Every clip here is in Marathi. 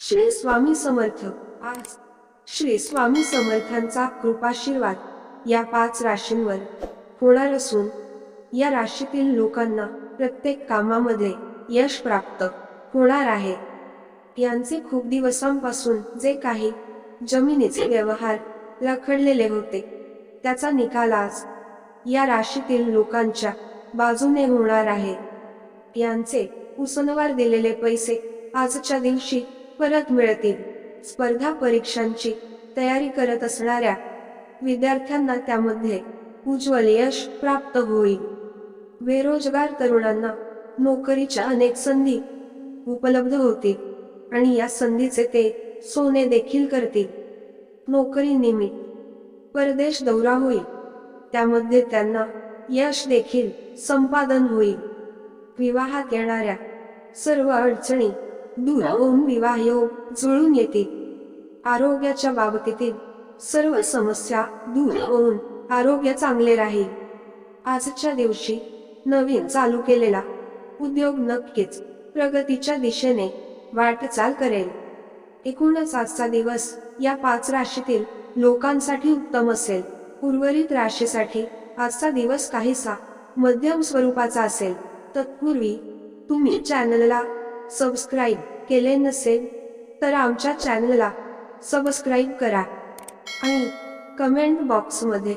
श्री स्वामी समर्थ. आज श्री स्वामी समर्थांचा कृपाशीर्वाद या पाच राशींवर होणार असून या राशीतील लोकांना प्रत्येक कामामध्ये यश प्राप्त होणार आहे. यांचे खूप दिवसांपासून जे काही जमिनीचे व्यवहार लखडलेले होते त्याचा निकाल आज या राशीतील लोकांच्या बाजूने होणार आहे. यांचे उसनवार दिलेले पैसे आजच्या दिवशी परत मिळतील. स्पर्धा परीक्षांची तयारी करत असणाऱ्या विद्यार्थ्यांना त्यामध्ये उज्ज्वल यश प्राप्त होईल. बेरोजगार तरुणांना नोकरीच्या अनेक संधी उपलब्ध होतील आणि या संधीचे ते सोने देखील करतील. नोकरी निमित्त परदेश दौरा होईल. त्यामध्ये त्यांना यश देखील संपादन होईल. विवाहात येणाऱ्या सर्व अडचणी दूर होऊन विवाह योग जुळून येतील आरोग्याच्या बाबतीतील सर्व समस्या दूर होऊन आरोग्य चांगले राहील. आजच्या दिवशी नवीन चालू केलेला उद्योग नक्कीच प्रगतीच्या दिशेने वाटचाल करेल. एकूणच आजचा दिवस या पाच राशीतील लोकांसाठी उत्तम असेल. उर्वरित राशीसाठी आजचा दिवस काहीसा मध्यम स्वरूपाचा असेल. तत्पूर्वी तुम्ही चॅनलला सबस्क्राईब केले नसेल तर आमच्या चॅनलला सबस्क्राईब करा. आणि कमेंट बॉक्समध्ये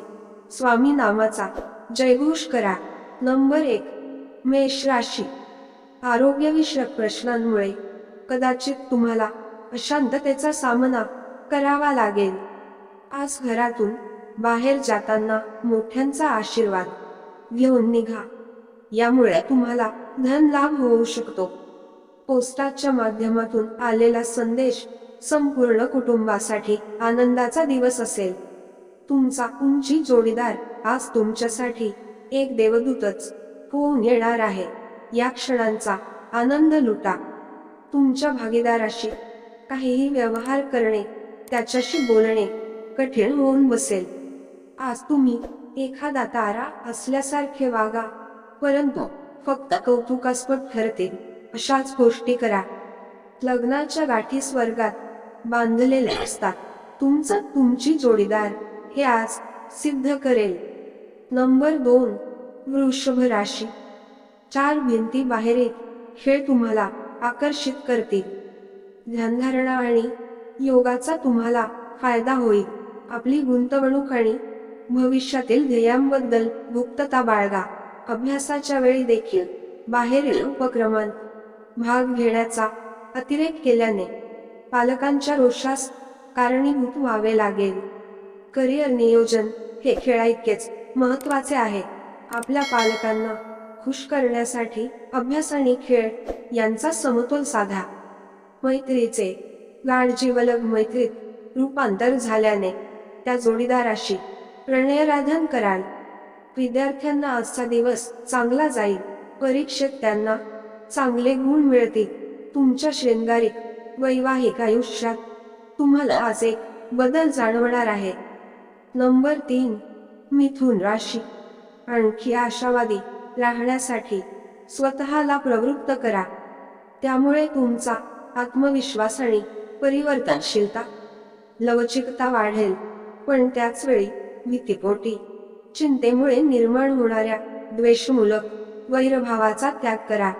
स्वामी नामाचा जयघोष करा. नंबर एक मेष राशी. आरोग्यविषयक प्रश्नांमुळे कदाचित तुम्हाला अशांततेचा सामना करावा लागेल. आज घरातून बाहेर जाताना मोठ्यांचा आशीर्वाद घेऊन निघा. यामुळे तुम्हाला धन लाभ होऊ शकतो. पोस्टाच्या माध्यमातून आलेला संदेश संपूर्ण कुटुंबासाठी आनंदाचा दिवस असेल. तुमचा उंची जोडीदार आज तुमच्यासाठी एक देवदूतच होऊन येणार आहे. या क्षणांचा आनंद लुटा. तुमच्या भागीदाराशी काहीही व्यवहार करणे त्याच्याशी बोलणे कठीण होऊन बसेल. आज तुम्ही एखादा तारा असल्यासारखे वागा परंतु फक्त कौतुकास्पद ठरतील. अशाच गोष्टी करा. लग्नाच्या गाठी स्वर्गात बांधलेल्या असतात. तुमचं तुमची जोडीदार हे आज सिद्ध करेल. नंबर दोन वृषभ राशी. चार भिंती बाहेरील खेळ तुम्हाला आकर्षित करतील. ध्यानधारणा आणि योगाचा तुम्हाला फायदा होईल. आपली गुंतवणूक आणि भविष्यातील ध्येयांबद्दल गुप्तता बाळगा. अभ्यासाच्या वेळी देखील बाहेरील उपक्रमांत भाग घेण्याचा अतिरेक केल्याने पालकांच्या रोषास कारणीभूत व्हावे लागेल. करिअर नियोजन हे खेळाइतकेच महत्त्वाचे आहे. आपल्या पालकांना खुश करण्यासाठी अभ्यास आणि खेळ यांचा समतोल साधा. मैत्रीचे गाढ जीवलग मैत्रीत रूपांतर झाल्याने त्या जोडीदाराशी प्रणयराधन कराल. विद्यार्थ्यांना आजचा दिवस चांगला जाईल. परीक्षेत त्यांना चांगले गुण मिळतील तुमच्या शृंगारिक वैवाहिक आयुष्यात तुम्हाला असे बदल जाणवणार आहे. नंबर तीन मिथुन राशी. आणखी आशावादी राहण्यासाठी स्वतःला प्रवृत्त करा. त्यामुळे तुमचा आत्मविश्वास आणि परिवर्तनशीलता लवचिकता वाढेल. पण त्याच वेळी भीतीपोटी चिंतेमुळे निर्माण होणाऱ्या द्वेषमूलक वैरभावाचा त्याग करा.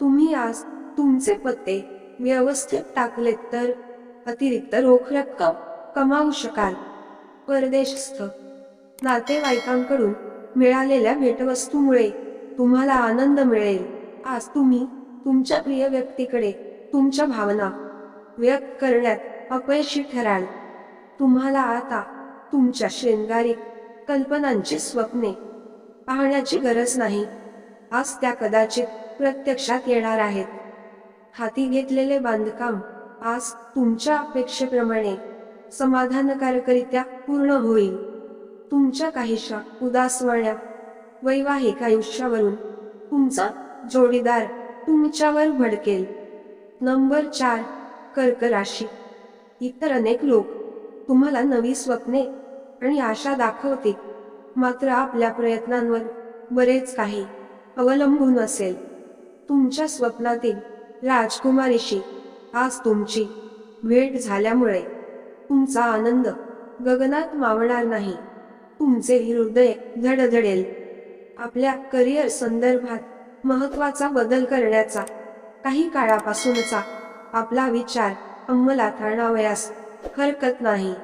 तुम्ही आज तुमचे पत्ते व्यवस्थित टाकलेत तर अतिरिक्त रोख रक्कम कमावू शकाल. परदेशस्थ नातेवाईकांकडून मिळालेल्या भेटवस्तूमुळे तुम्हाला आनंद मिळेल. आज तुम्ही तुमच्या प्रिय व्यक्तीकडे तुमच्या भावना व्यक्त करण्यात अपयशी ठराल. तुम्हाला आता तुमच्या शृंगारिक कल्पनांची स्वप्ने पाहण्याची गरज नाही. आज त्या कदाचित प्रत्यक्षात येणार आहेत. हाती घेतलेले बांधकाम आज तुमच्या अपेक्षेप्रमाणे समाधानकारकरित्या पूर्ण होईल. तुमच्या काहीशा उदासवाण्या वैवाहिक आयुष्यावरून तुमचा जोडीदार तुमच्यावर भडकेल. नंबर चार कर्क राशी. इतर अनेक लोक तुम्हाला नवी स्वप्ने आणि आशा दाखवतील. मात्र आपल्या प्रयत्नांवर बरेच काही अवलंबून असेल. तुमच्या स्वप्नातील राजकुमारीशी आज तुमची भेट झाल्यामुळे तुमचा आनंद गगनात मावणार नाही. तुमचे हृदय धडधडेल. आपल्या करिअर संदर्भात महत्त्वाचा बदल करण्याचा काही काळापासूनचा आपला विचार अंमलात आणावयास हरकत नाही.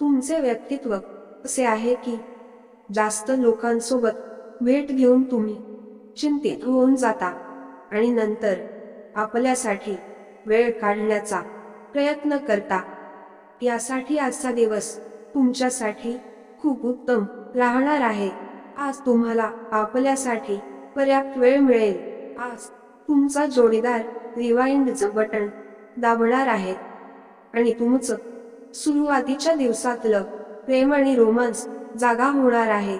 तुमचे व्यक्तित्व असे आहे की जास्त लोकांसोबत भेट घेऊन तुम्ही चिंतित होऊन जाता. आणि नंतर आपल्यासाठी वेळ काढण्याचा प्रयत्न करता. यासाठी आजचा दिवस तुमच्यासाठी खूप उत्तम राहणार आहे. आज तुम्हाला आपल्यासाठी पर्याप्त वेळ मिळेल. आज तुमचा जोडीदार रिवाइंडचं बटन दाबणार आहे. आणि तुमचं सुरुवातीच्या दिवसातलं प्रेम आणि रोमांस जागा होणार आहे.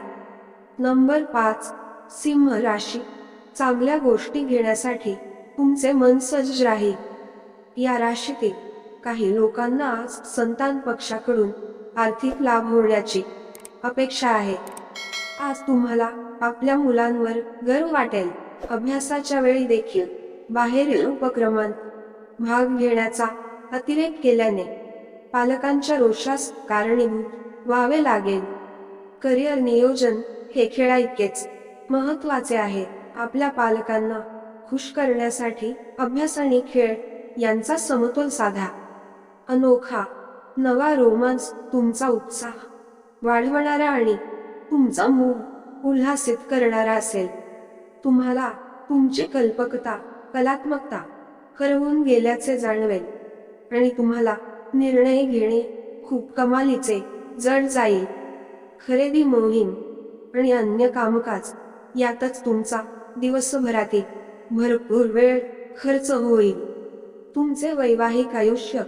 नंबर पाच सिंह राशी. चांगल्या गोष्टी घेण्यासाठी तुमचे मन सज्ज राहील. या राशीतील काही लोकांना आज संतान पक्षाकडून आर्थिक लाभ होण्याची अपेक्षा आहे. आज तुम्हाला आपल्या मुलांवर गर्व वाटेल. अभ्यासाच्या वेळी देखील बाहेरील उपक्रमात भाग घेण्याचा अतिरेक केल्याने पालकांच्या रोषास कारणीभूत व्हावे लागेल. करिअर नियोजन हे खेळाइतकेच महत्त्वाचे आहे. आपल्या पालकांना खुश करण्यासाठी अभ्यास आणि खेळ यांचा समतोल साधा. अनोखा नवा रोमांस तुमचा उत्साह वाढवणारा आणि तुमचा मूड उल्हासित करणारा असेल. तुम्हाला तुमची कल्पकता कलात्मकता हरवून गेल्याचे जाणवेल आणि तुम्हाला निर्णय घेणे खूप कमालीचे जड जाईल. खरेदी मोहीम आणि अन्य कामकाज यातच तुमचा दिवसभरातील भरपूर वेळ खर्च होईल. तुमचे वैवाहिक आयुष्य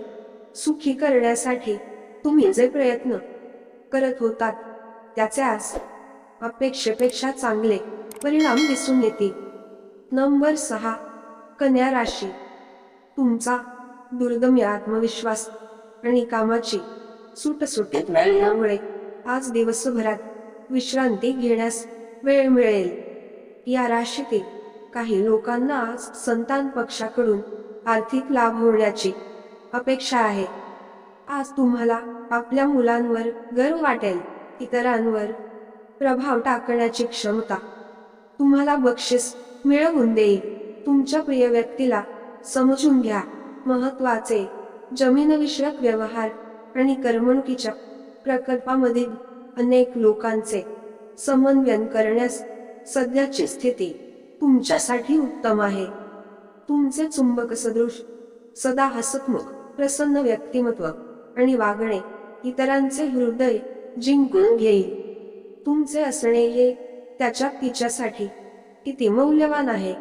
सुखी करण्यासाठी तुम्ही जे प्रयत्न करत होतात त्याचे आज अपेक्षेपेक्षा चांगले परिणाम दिसून येतील. नंबर सहा कन्या राशी. तुमचा दुर्दम्य आत्मविश्वास आणि कामाची सुटसुटीत मिळाल्यामुळे आज दिवसभरात विश्रांती घेण्यास वेळ मिळेल. या राशीतील काही लोकांना आज संतान पक्षाकडून आर्थिक लाभ होण्याची अपेक्षा आहे. आज तुम्हाला आपल्या मुलांवर गर्व वाटेल इतरांवर प्रभाव टाकण्याची क्षमता. तुम्हाला बक्षीस मिळवून देईल. तुमच्या प्रिय व्यक्तीला समजून घ्या. महत्त्वाचे जमीनविषयक व्यवहार आणि करमणुकीच्या प्रकल्पामधील अनेक लोकांचे समन्वयन करण्यास सध्याची स्थिती तुमच्यासाठी उत्तम आहे. तुमचे चुंबक सदृश सदा हसतमुख प्रसन्न व्यक्तिमत्व आणि वागणे इतरांचे हृदय जिंकून घेईल. तुमचे असणे हे त्याच्या तिच्यासाठी किती मौल्यवान आहे.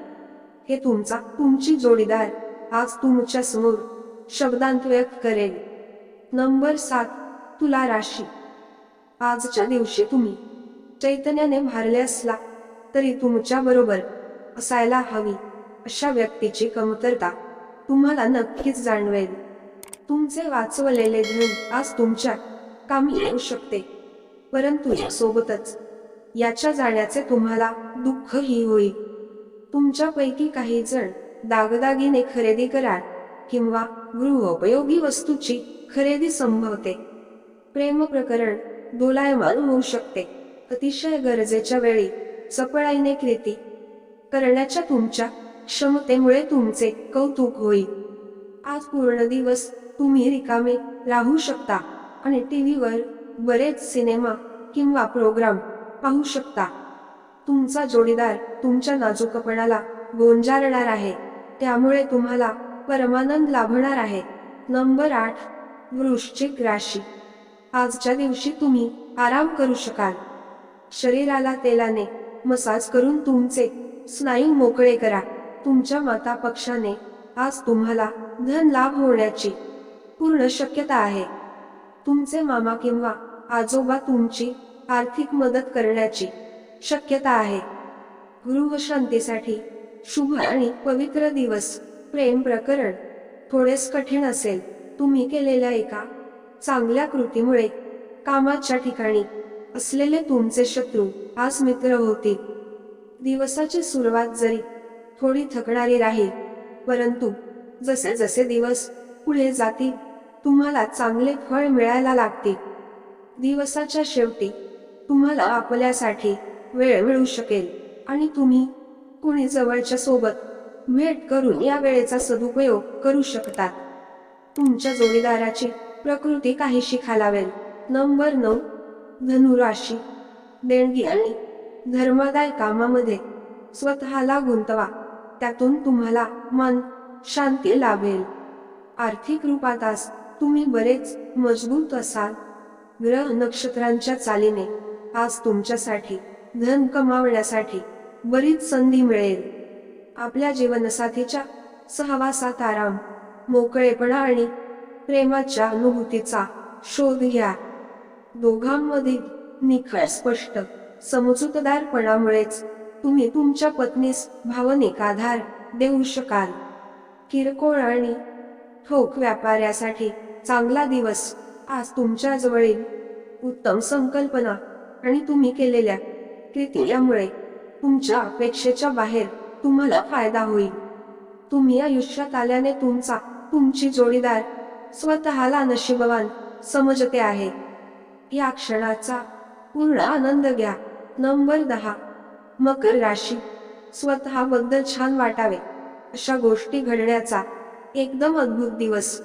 हे तुमचा तुमची जोडीदार आज तुमच्यासमोर शब्दांत व्यक्त करेल. नंबर सात तुला राशी. आजच्या दिवशी तुम्ही चैतन्याने भारले असला तरी तुमच्या बरोबर असायला हवी अशा व्यक्तीची कमतरता तुम्हाला नक्कीच जाणवेल. तुमचे वाचवलेले धन आज तुमच्या कामी येऊ शकते परंतु सोबतच याच्या जाण्याचे तुम्हाला दुःखही होईल. तुमच्यापैकी काही जण दागदागिने खरेदी कराल किंवा गृहोपयोगी वस्तूची खरेदी संभवते. प्रेम प्रकरण दोलायमान होऊ शकते. अतिशय गरजेच्या वेळी चपळाईने कृती करण्याच्या तुमच्या क्षमतेमुळे तुमचे कौतुक होईल आज पूर्ण दिवस तुम्ही रिकामे राहू शकता आणि टीव्हीवर बरेच सिनेमा किंवा प्रोग्राम पाहू शकता. तुमचा जोडीदार तुमच्या नाजूकपणाला गोंजारणार आहे. त्यामुळे तुम्हाला परमानंद लाभणार आहे. नंबर आठ वृश्चिक राशी. आजच्या दिवशी तुम्ही आराम करू शकाल. शरीराला तेलाने मसाज करून तुमचे स्नायू मोकळे करा. तुमच्या माता पक्षाने आज तुम्हाला धन लाभ होण्याची पूर्ण शक्यता आहे. तुमचे मामा किंवा आजोबा तुमची आर्थिक मदत करण्याची शक्यता आहे. गृहशांतीसाठी शुभ आणि पवित्र दिवस. प्रेम प्रकरण थोडेच कठीण असेल. तुम्ही केलेल्या एका चांगल्या कृतीमुळे कामाच्या ठिकाणी असलेले तुमचे शत्रू आज मित्र होतील दिवसाची सुरुवात जरी थोडी थकणारी राहील परंतु जसे जसे दिवस पुढे जातील तुम्हाला चांगले फळ मिळायला लागतील. दिवसाच्या शेवटी तुम्हाला आपल्यासाठी वेळ मिळू शकेल आणि तुम्ही कोणी जवळच्या सोबत भेट करून या वेळेचा सदुपयोग करू शकतात तुमच्या जोडीदाराची प्रकृती काहीशी खालावेल. नंबर नऊ धनुराशी. देणगी आणि धर्मदाय कामामध्ये स्वतःला गुंतवा. त्यातून तुम्हाला मन शांती लाभेल. आर्थिक रूपात आज तुम्ही बरेच मजबूत असाल. ग्रह नक्षत्रांच्या चालीने आज तुमच्यासाठी धन कमावण्यासाठी बरीच संधी मिळेल. आपल्या जीवनसाथीच्या सहवासात आराम मोकळेपणा आणि प्रेमाच्या अनुभूतीचा शोध घ्या. दोघांमधील निखळ स्पष्ट. समजूतदारपणामुळेच तुम्ही तुमच्या पत्नीस भावनिक आधार देऊ शकाल. किरकोळ आणि ठोक व्यापाऱ्यासाठी चांगला दिवस आज तुमच्या जवळील उत्तम संकल्पना आणि तुम्ही केलेल्या कृती यामुळे तुमच्या अपेक्षेच्या बाहेर तुम्हाला फायदा होईल. तुम्ही आयुष्यात आल्याने तुमचा तुमची जोडीदार स्वतःला नशिबवान समजते आहे. या क्षणाचा पूर्ण आनंद घ्या. नंबर दहा. मकर राशी. स्वतःबद्दल छान वाटावे. अशा गोष्टी घडण्याचा एकदम अद्भुत दिवस.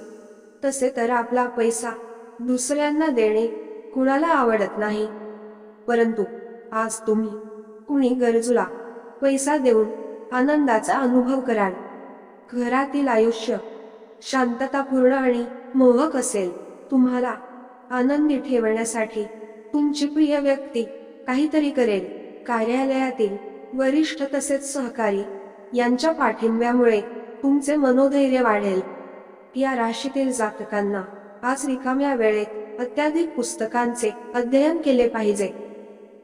तसे तर आपला पैसा दुसऱ्यांना देणे कुणाला आवडत नाही. परंतु आज तुम्ही कुणी गरजूला पैसा देऊन आनंदाचा अनुभव कराल. घरातील आयुष्य शांततापूर्ण आणि मोहक असेल. तुम्हाला आनंदी ठेवण्यासाठी तुमची प्रिय व्यक्ती काहीतरी करेल. कार्यालयातील वरिष्ठ तसेच सहकारी यांच्या पाठिंब्यामुळे तुमचे मनोधैर्य वाढेल. या राशीतील जातकांना आज रिकाम्या वेळेत अत्याधिक पुस्तकांचे अध्ययन केले पाहिजे.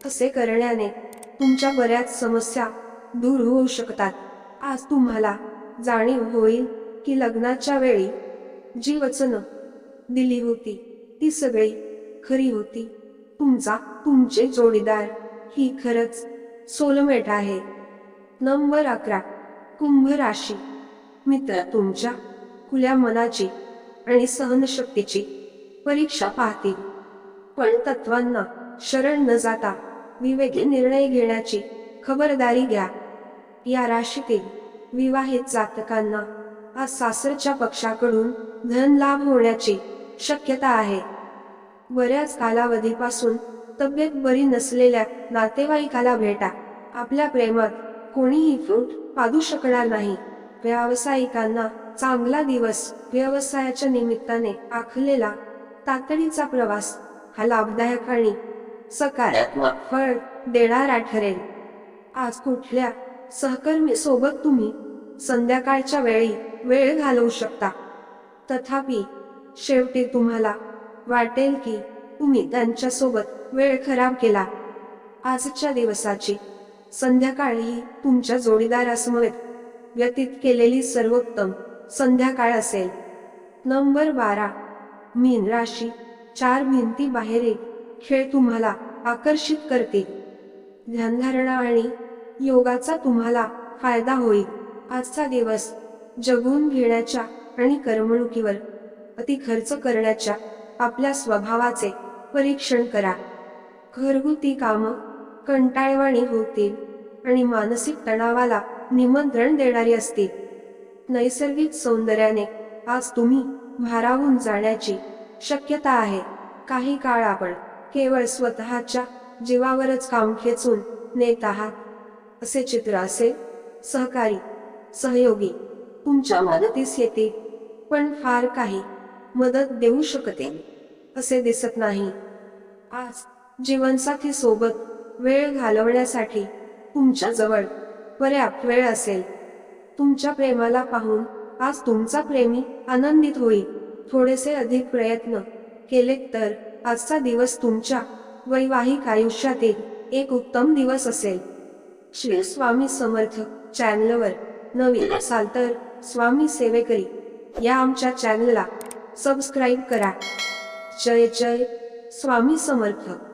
असे करण्याने तुमच्या बऱ्याच समस्या दूर होऊ शकतात. आज तुम्हाला जाणीव होईल की लग्नाच्या वेळी जी वचनं दिली होती ती सगळी खरी होती. तुमचा तुमचे जोडीदार. ही खरंच सोलमेट आहे. नंबर अकरा. कुंभ राशी मित्र तुमच्या खुल्या मनाची आणि सहनशक्तीची परीक्षा पाहतील. पण तत्वांना शरण न जाता विवेकी निर्णय घेण्याची खबरदारी घ्या. या राशीतील विवाहित जातकांना आज सासरच्या पक्षाकडून धन लाभ होण्याची शक्यता आहे. बऱ्याच कालावधीपासून तब्येत बरी नसलेल्या नातेवाईकाला भेटा. आपल्या प्रेमात कोणीही फूट पाडू शकणार नाही. व्यावसायिकांना चांगला दिवस व्यवसायाच्या निमित्ताने आखलेला तातडीचा प्रवास हा लाभदायक आणि सकारात्मक फळ देणारा ठरेल. आज कुठल्या सहकर्मी सोबत तुम्ही संध्याकाळच्या वेळी वेळ घालवू शकता? तथापि शेवटी तुम्हाला वाटेल की तुम्ही त्यांच्यासोबत वेळ खराब केला. आजच्या दिवसाची संध्याकाळ ही तुमच्या जोडीदारासमवेत व्यतीत केलेली सर्वोत्तम संध्याकाळ असेल. नंबर बारा. मीन राशी. चार भिंती बाहेरील खेळ तुम्हाला आकर्षित करतील. ध्यानधारणा आणि योगाचा तुम्हाला फायदा होईल. आजचा दिवस जगून घेण्याच्या आणि करमणुकीवर अति खर्च करण्याच्या आपल्या स्वभावाचे परीक्षण करा. घरगुती कामं कंटाळवाणी होतील आणि मानसिक तणावाला निमंत्रण देणारी असतील. नैसर्गिक सौंदर्याने आज तुम्ही भारावून जाण्याची शक्यता आहे. काही काळ आपण केवळ स्वतःच्या जीवावरच काम खेचून नेत आहात. असे चित्र असेल सहकारी सहयोगी तुमच्या मदतीस येतील. पण फार काही मदत देऊ शकते असे दिसत नाही. आज जीवनसाथी सोबत वेळ घालवण्यासाठी तुमच्याजवळ पर्याप्त वेळ असेल. तुमच्या प्रेमाला पाहून आज तुमचा प्रेमी आनंदित होईल. थोडेसे अधिक प्रयत्न केले तर आजचा दिवस तुमच्या वैवाहिक आयुष्यातील एक उत्तम दिवस असेल. श्री स्वामी समर्थ चॅनलवर नवीन असाल तर स्वामी सेवेकरी या आमच्या चॅनलला सबस्क्राईब करा. जय जय. स्वामी समर्थ.